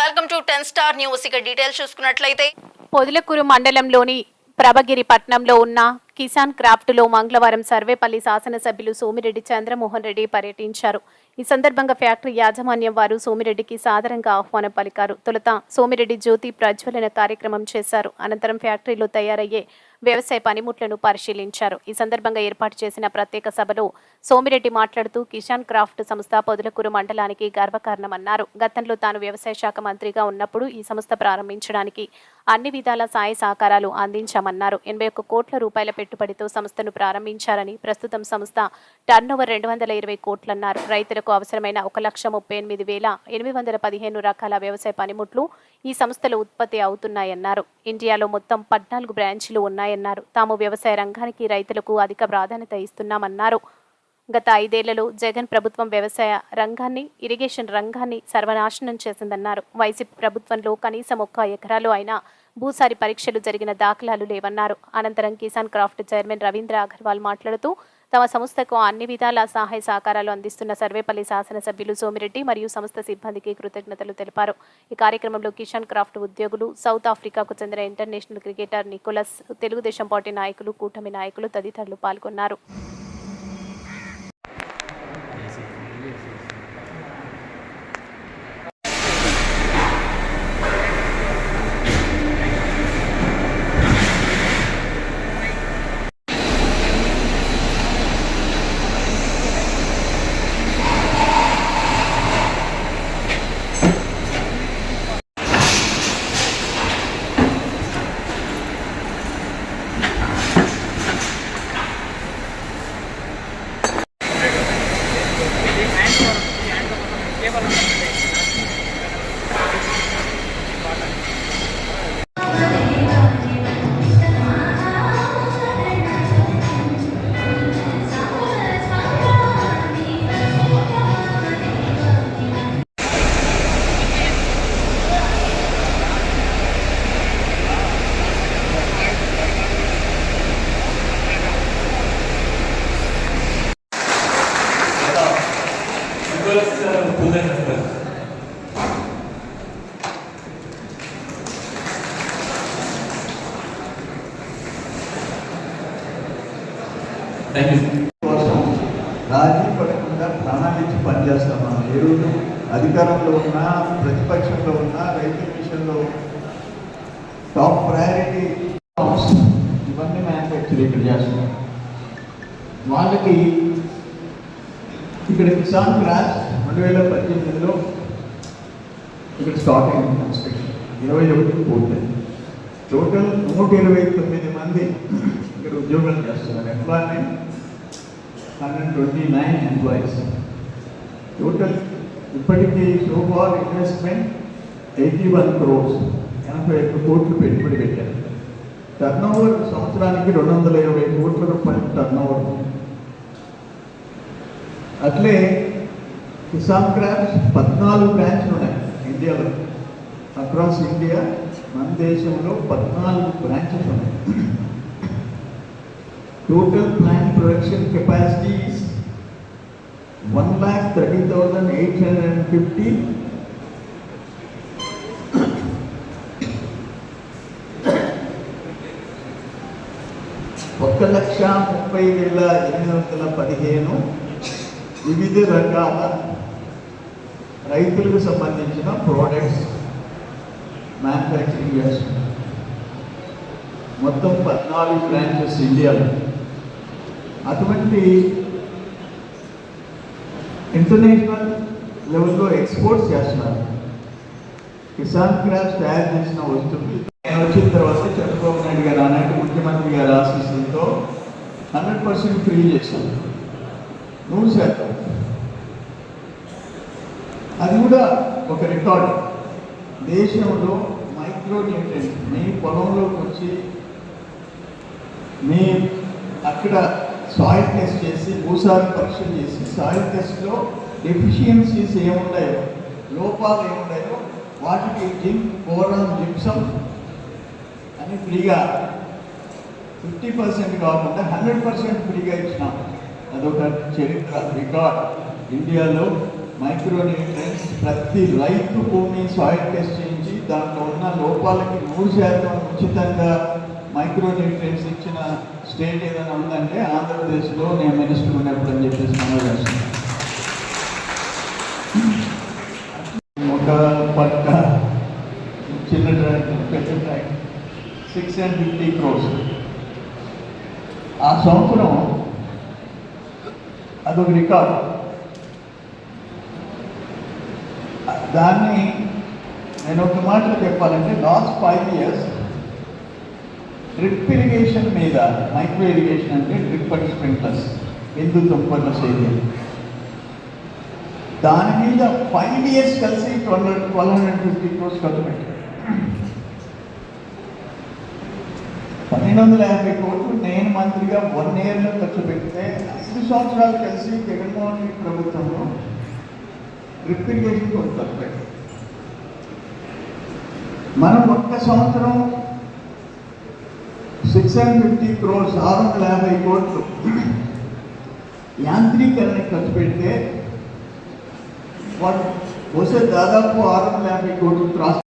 Welcome to ten star news. ఇక details చూసుకున్నట్లయితే పొదిలకూరు మండలంలోని ప్రభగిరి పట్నంలో ఉన్న కిసాన్ క్రాఫ్ట్లో మంగళవారం సర్వేపల్లి శాసనసభ్యులు సోమిరెడ్డి చంద్రమోహన్ రెడ్డి పర్యటించారు. ఈ సందర్భంగా ఫ్యాక్టరీ యాజమాన్యం వారు సోమిరెడ్డికి సాధారణంగా ఆహ్వానం పలికారు. తొలుత సోమిరెడ్డి జ్యోతి ప్రజ్వలన కార్యక్రమం చేశారు. అనంతరం ఫ్యాక్టరీలో తయారయ్యే వ్యవసాయ పనిముట్లను పరిశీలించారు. ఈ సందర్భంగా ఏర్పాటు చేసిన ప్రత్యేక సభలో సోమిరెడ్డి మాట్లాడుతూ కిసాన్ క్రాఫ్ట్ సంస్థ పొదలకూరు మండలానికి గర్వకారణమన్నారు. గతంలో తాను వ్యవసాయ శాఖ మంత్రిగా ఉన్నప్పుడు ఈ సంస్థ ప్రారంభించడానికి అన్ని విధాల సాయ సహకారాలు అందించామన్నారు. ఎనభై ఒక్క కోట్ల రూపాయల పెట్టుబడితో సంస్థను ప్రారంభించారని ప్రస్తుతం సంస్థ టర్నోవర్ రెండు వందల ఇరవై కోట్లన్నారు. రైతులకు అవసరమైన ఒక లక్ష ముప్పై ఎనిమిది వేల ఎనిమిది వందల పదిహేను రకాల వ్యవసాయ పనిముట్లు ఈ సంస్థలు ఉత్పత్తి అవుతున్నాయన్నారు. ఇండియాలో మొత్తం పద్నాలుగు బ్రాంచీలు ఉన్నాయన్నారు. తాము వ్యవసాయ రంగానికి రైతులకు అధిక ప్రాధాన్యత ఇస్తున్నామన్నారు. గత ఐదేళ్ళలో జగన్ ప్రభుత్వం వ్యవసాయ రంగాన్ని ఇరిగేషన్ రంగాన్ని సర్వనాశనం చేసిందన్నారు. వైసీపీ ప్రభుత్వంలో కనీసం ఒక్క ఎకరాలు అయినా భూసారి పరీక్షలు జరిగిన దాఖలాలు లేవన్నారు. అనంతరం కిసాన్ క్రాఫ్ట్ చైర్మన్ రవీంద్ర అగర్వాల్ మాట్లాడుతూ తమ సంస్థకు అన్ని విధాల సహాయ సహకారాలు అందిస్తున్న సర్వేపల్లి శాసనసభ్యులు సోమిరెడ్డి మరియు సంస్థ సిబ్బందికి కృతజ్ఞతలు తెలిపారు. ఈ కార్యక్రమంలో కిసాన్ క్రాఫ్ట్ ఉద్యోగులు సౌత్ ఆఫ్రికాకు చెందిన international cricketer Nicholas Telugu Desam party నాయకులు కూటమి నాయకులు తదితరులు పాల్గొన్నారు. థ్యాంక్ యూ కోసం రాజీ పడకుండా ప్రణాళించి పనిచేస్తాం మనం. ఏ రోజు అధికారంలో ఉన్నా ప్రతిపక్షంలో ఉన్నా రైతుల విషయంలో టాప్ ప్రయారిటీ ఇవన్నీ మ్యానుఫ్యాక్చర్ ఇక్కడ చేస్తున్నాం. వాళ్ళకి ఇక్కడ కిసాన్ క్రాష్ రెండు వేల పద్దెనిమిదిలో ఇక్కడ స్టార్ట్ అయింది కన్స్ట్రక్షన్ ఇరవై ఒకటి పూర్తయింది. టోటల్ నూట ఇరవై తొమ్మిది మంది ఇక్కడ ఉద్యోగాలు చేస్తున్నారు. Employment hundred twenty nine employees total ఇప్పటికీ so far investment eighty one crores ఎనభై ఒక్క కోట్లు పెట్టుబడి పెట్టారు. టర్న్ ఓవర్ సంవత్సరానికి రెండు వందల ఇరవై కోట్ల రూపాయలు టర్న్ ఓవర్ అట్లే కిసాన్ క్రాఫ్ట్స్ పద్నాలుగు బ్రాంచ్లు ఉన్నాయి ఇండియాలో. అక్రాస్ ఇండియా మన దేశంలో పద్నాలుగు బ్రాంచెస్ ఉన్నాయి. Total plant production capacity one lakh thirty thousand eight hundred and fifty ఒక లక్ష ముప్పై వేల ఎనిమిది వందల పదిహేను వివిధ రకాల రైతులకు సంబంధించిన ప్రోడక్ట్స్ మ్యానుఫ్యాక్చరింగ్ చేస్తున్నారు మొత్తం పద్నాలుగు బ్రాంచెస్ ఇండియాలో అటువంటి ఇంటర్నేషనల్ లెవెల్లో ఎక్స్పోర్ట్స్ చేస్తున్నారు. కిసాన్ క్రాఫ్ట్స్ తయారు చేసిన వస్తుంది నేను వచ్చిన తర్వాత చంద్రబాబు నాయుడు గారు ఆనాటి ముఖ్యమంత్రి గారి ఆశీస్సులతో హండ్రెడ్ పర్సెంట్ ఫ్రీ చేశాను నూరు శాతం. అది కూడా ఒక రికార్డు. దేశంలో మైక్రో న్యూట్రియన్స్ మీ పొలంలోకి వచ్చి మీ అక్కడ సాయిల్ టెస్ట్ చేసి భూసారి పరీక్షలు చేసి సాయిల్ టెస్ట్లో డెఫిషియన్సీస్ ఏమున్నాయో లోపాలు ఏమున్నాయో వాటికి జింక్ బోరాన్ జిప్సం అని ఫ్రీగా ఫిఫ్టీ పర్సెంట్ కాకుండా హండ్రెడ్ పర్సెంట్ ఫ్రీగా ఇచ్చినాం. అదొక చరిత్ర రికార్డ్. ఇండియాలో మైక్రో న్యూట్రియన్స్ ప్రతి రైతు భూమి సాయిల్ టెస్ట్ చేయించి దాంట్లో ఉన్న లోపాలకి నూరు శాతం ఉచితంగా మైక్రో ఇచ్చిన స్టేట్ ఏదైనా ఉందంటే ఆంధ్రప్రదేశ్లో నేను మినిస్టర్ ఉన్నప్పుడు అని చెప్పేసి మనోజ్ ఒక పట్ట చిన్న ట్రాక్ పెద్ద track six and fifty crores ఆ సంవత్సరం అదొక రికార్డ్. దాన్ని నేను ఒక మాటలో చెప్పాలంటే last five years drip irrigation మీద మైక్రో ఇరిగేషన్ అంటే డ్రిప్ అండ్ స్ప్రింక్లర్స్ బిందు తుంపర్ల సేద్యం. దాని మీద ఫైవ్ ఇయర్స్ కలిసి twelve twelve hundred fifty crores ఖర్చు పెట్టారు. పన్నెండు వందల యాభై కోట్లు నేను మంత్రిగా వన్ ఇయర్లో ఖర్చు పెడితే ఐదు సంవత్సరాలు కలిసి జగన్మోహన్ రెడ్డి ప్రభుత్వంలో డ్రిప్ ఇరిగేషన్ కొంత ఖర్చు పెట్టారు. మనం ఒక్క సంవత్సరం సిక్స్ హండ్రెడ్ ఫిఫ్టీ క్రోర్స్ ఆరు వందల యాభై కోట్లు యాంత్రీకరణ ఖర్చు పెడితే వాడు వస్తే దాదాపు ఆరు వందల యాభై కోట్లు త్రాసు